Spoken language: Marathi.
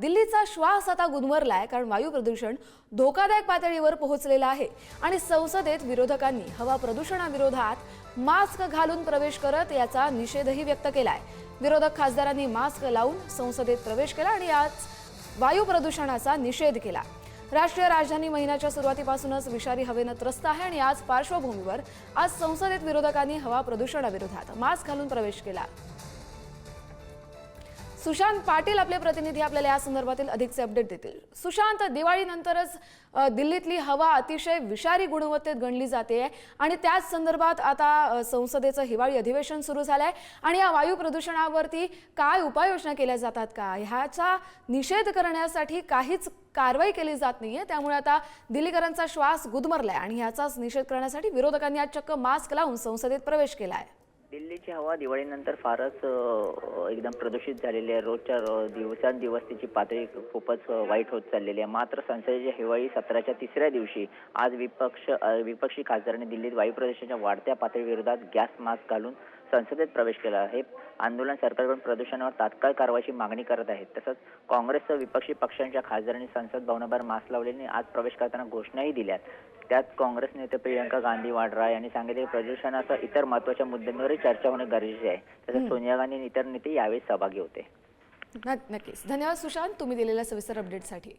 दिल्लीचा श्वास आता गुदमरलाय कारण वायू प्रदूषण धोकादायक पातळीवर पोहोचलेलं आहे. आणि संसदेत विरोधकांनी हवा प्रदूषणाविरोधात मास्क घालून प्रवेश करत याचा निषेधही व्यक्त केलाय. विरोधक खासदारांनी मास्क लावून संसदेत प्रवेश केला आणि आज वायू प्रदूषणाचा निषेध केला. राष्ट्रीय राजधानी महिन्याच्या सुरुवातीपासूनच विषारी हवेनं त्रस्त आहे आणि आज पार्श्वभूमीवर आज संसदेत विरोधकांनी हवा प्रदूषणाविरोधात मास्क घालून प्रवेश केला. सुशांत पाटील आपले प्रतिनिधी आपल्याला या संदर्भातील अधिकचे अपडेट देतील. सुशांत दिवाळीनंतरच दिल्लीतली हवा अतिशय विषारी गुणवत्तेत गणली जाते आणि त्याच संदर्भात आता संसदेचं हिवाळी अधिवेशन सुरू झालंय. आणि या वायू प्रदूषणावरती काय उपाययोजना केल्या जातात का? ह्याचा निषेध करण्यासाठी काहीच कारवाई केली जात नाहीये. त्यामुळे आता दिल्लीकरांचा श्वास गुदमरलाय आणि ह्याचाच निषेध करण्यासाठी विरोधकांनी आज चक्क मास्क लावून संसदेत प्रवेश केला आहे दिल्लीची हवा दिवाळीनंतर फारच एकदम प्रदूषित झालेली आहे. रोजच्या दिवसांदिवस तिची पातळी खूपच वाईट होत चाललेली आहे. मात्र संसदेच्या हिवाळी सत्राच्या तिसऱ्या दिवशी आज विपक्ष विपक्षी खासदारांनी दिल्लीत वायू प्रदूषणाच्या वाढत्या पातळीविरोधात गॅस मास्क घालून संसदेत प्रवेश केला. आहे आंदोलन सरकारकडून प्रदूषणावर तात्काळ कारवाईची मागणी करत आहेत तसंच काँग्रेससह विपक्षी पक्षांच्या खासदारांनी संसद भवनाबाहेर मास्क लावल्याने आज प्रवेश करताना घोषणाही दिल्यात. त्यात काँग्रेस नेते प्रियंका गांधी वाड्रा यांनी सांगितले की प्रदूषणासह इतर महत्त्वाच्या मुद्द्यांवरही चर्चा होणे गरजेचे आहे. तसंच सोनिया गांधी आणि इतर नेते यावेळी सहभागी होते. नक्कीच. धन्यवाद सुशांत. तुम्ही दिलेल्या सविस्तर अपडेटसाठी